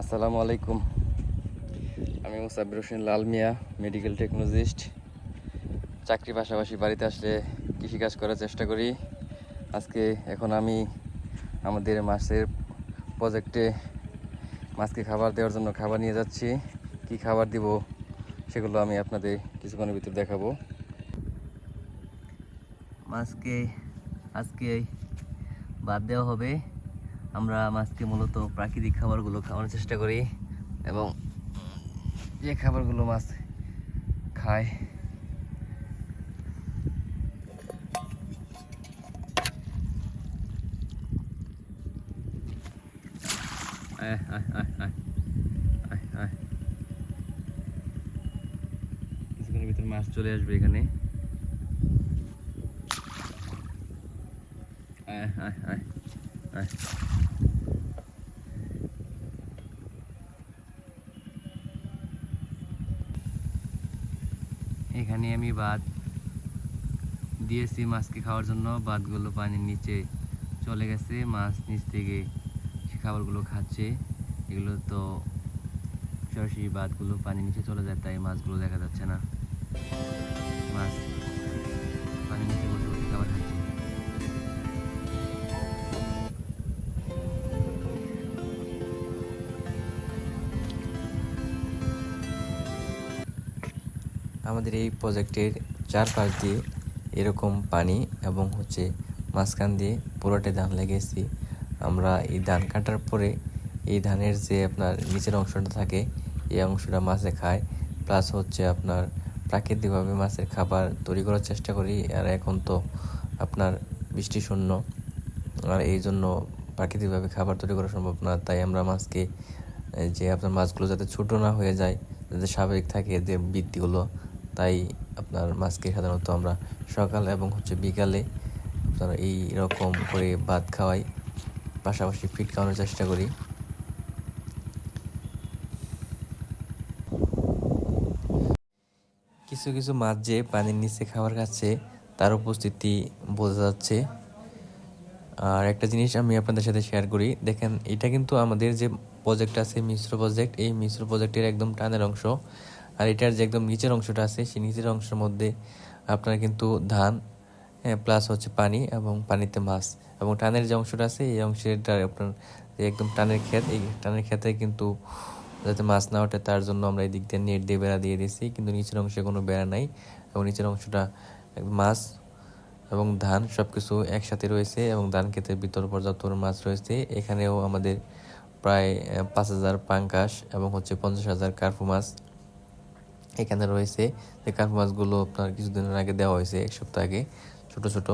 আসসালামু আলাইকুম। আমি মুসাবির হোসেন লাল মিয়া মেডিকেল টেকনোলজিস্ট চাকরি পাশাপাশি বাড়িতে আসলে কৃষিকাজ করার চেষ্টা করি। আজকে এখন আমি আমাদের মাছের প্রজেক্টে মাছকে খাবার দেওয়ার জন্য খাবার নিয়ে যাচ্ছি। কি খাবার দিব সেগুলো আমি আপনাদের কিছুক্ষণের ভিতরে দেখাবো। মাছকে আজকে বাদ দেওয়া হবে। আমরা মাছকে মূলত প্রাকৃতিক খাবারগুলো খাওয়ানোর চেষ্টা করি এবং যে খাবারগুলো মাছ খায় আয়, আয়, আয়, আয়। কিছুক্ষণের ভিতর মাছ চলে আসবে এখানে আয়, আয়, আয়, আয়। এখানে আমি বাদ দিয়েছি মাছকে খাওয়ার জন্য। বাদগুলো পানির নিচে চলে গেছে, মাছ নিচ থেকে সে খাবারগুলো খাচ্ছে। এগুলো তো সরাসরি বাদগুলো পানির নিচে চলে যায়, তাই মাছগুলো দেখা যাচ্ছে না। মাছ পানির নিচে বসে আমাদের এই প্রজেক্টের চারপাশ দিয়ে এরকম পানি এবং হচ্ছে মাঝখান দিয়ে পুরোটাই ধান লেগেছি আমরা এই ধান কাটার পরে এই ধানের যে আপনার নিচের অংশটা থাকে, এই অংশটা মাছে খায়। প্লাস হচ্ছে আপনার প্রাকৃতিকভাবে মাছের খাবার তৈরি করার চেষ্টা করি। আর এখন তো আপনার বৃষ্টি শূন্য, আর এই জন্য প্রাকৃতিকভাবে খাবার তৈরি করা সম্ভব না। তাই আমরা মাছকে যে আপনার মাছগুলো যাতে ছোটো না হয়ে যায়, যাতে স্বাভাবিক থাকে যে বৃত্তিগুলো তাই আপনার মাছকে সাধারণত আমরা সকাল এবং হচ্ছে বিকালে আপনার এই রকম করে ভাত খাওয়াই, পাশাপাশি ফিট খাওয়ানোর চেষ্টা করি। কিছু কিছু মাছ যে পানির নিচে খাবার খাচ্ছে, তার উপস্থিতি বোঝা যাচ্ছে। আর একটা জিনিস আমি আপনাদের সাথে শেয়ার করি, দেখেন এটা কিন্তু আমাদের যে প্রজেক্ট আছে মিশ্র প্রজেক্ট এই মিশ্র প্রজেক্টের একদম টানের অংশ। আর এটার যে একদম নিচের অংশটা আছে, সেই নিচের অংশের মধ্যে আপনার কিন্তু ধান প্লাস হচ্ছে পানি এবং পানিতে মাছ এবং টানের যে অংশটা আছে, এই অংশেরটা আপনার একদম টানের ক্ষেত, এই টানের ক্ষেতে কিন্তু যাতে মাছ না ওঠে, তার জন্য আমরা এই দিক দিয়ে নেট দিয়ে বেড়া দিয়ে দিয়েছি, কিন্তু নিচের অংশে কোনো বেড়া নাই এবং নিচের অংশটা মাছ এবং ধান সব কিছু একসাথে রয়েছে এবং ধান ক্ষেতের ভিতর পর্যাপ্ত মাছ রয়েছে। এখানেও আমাদের প্রায় পাঁচ হাজার পাঙ্কাশ এবং হচ্ছে পঞ্চাশ হাজার কার্পু মাছ এখানে রয়েছে। যে কার্পু মাছগুলো আপনার কিছুদিনের আগে দেওয়া হয়েছে, এক সপ্তাহ আগে, ছোট ছোট।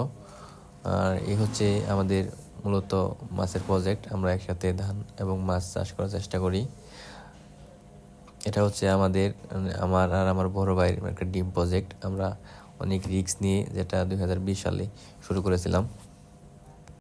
আর এই হচ্ছে আমাদের মূলত মাছের প্রজেক্ট আমরা একসাথে ধান এবং মাছ চাষ করার চেষ্টা করি। এটা হচ্ছে আমাদের, আমার আর আমার বড় ভাইয়ের একটা ডিম প্রজেক্ট আমরা অনেক রিস্ক নিয়ে যেটা দু হাজার বিশ সালে শুরু করেছিলাম।